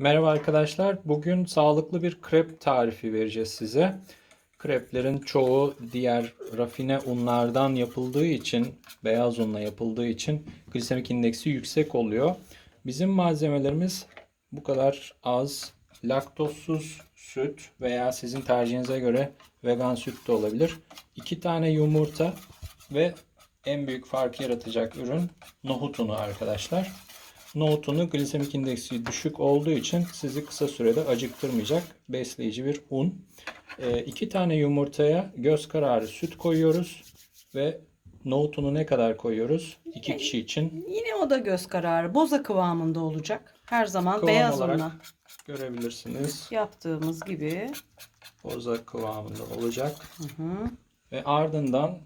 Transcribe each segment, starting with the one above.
Merhaba arkadaşlar. Bugün sağlıklı bir krep tarifi vereceğiz size. Kreplerin çoğu diğer rafine unlardan yapıldığı için, beyaz unla yapıldığı için glisemik indeksi yüksek oluyor. Bizim malzemelerimiz bu kadar az. Laktozsuz süt veya sizin tercihinize göre vegan süt de olabilir. 2 tane yumurta ve en büyük farkı yaratacak ürün nohut unu arkadaşlar. Nohutunu glisemik indeksi düşük olduğu için sizi kısa sürede acıktırmayacak besleyici bir un. 2 tane yumurtaya göz kararı süt koyuyoruz ve nohutunu ne kadar koyuyoruz? 2 kişi için Yine o da göz kararı. Boza kıvamında olacak. Her zaman Kıvam beyaz olarak unla görebilirsiniz. yaptığımız gibi. Boza kıvamında olacak. Hı hı. Ve ardından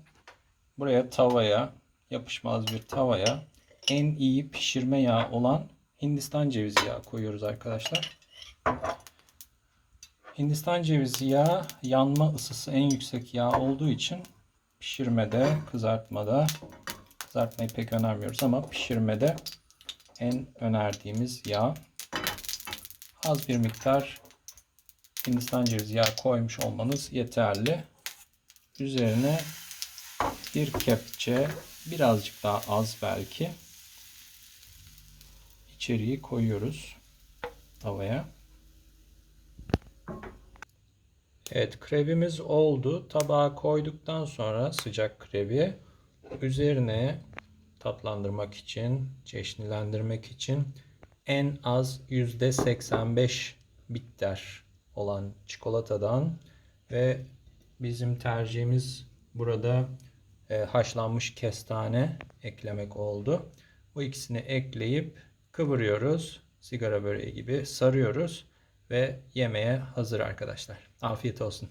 buraya tavaya, yapışmaz bir tavaya en iyi pişirme yağı olan Hindistan cevizi yağı koyuyoruz arkadaşlar. Hindistan cevizi yağı yanma ısısı en yüksek yağ olduğu için pişirmede, kızartmada kızartmayı pek önermiyoruz ama pişirmede en önerdiğimiz yağ. Az bir miktar Hindistan cevizi yağı koymuş olmanız yeterli. Üzerine bir kepçe birazcık daha az belki içeriği koyuyoruz tavaya. Evet krebimiz oldu. Tabağa koyduktan sonra sıcak krebi üzerine tatlandırmak için, çeşnilendirmek için en az %85 bitter olan çikolatadan ve bizim tercihimiz burada e, haşlanmış kestane eklemek oldu. Bu ikisini ekleyip kıvırıyoruz. Sigara böreği gibi sarıyoruz ve yemeğe hazır arkadaşlar. Afiyet olsun.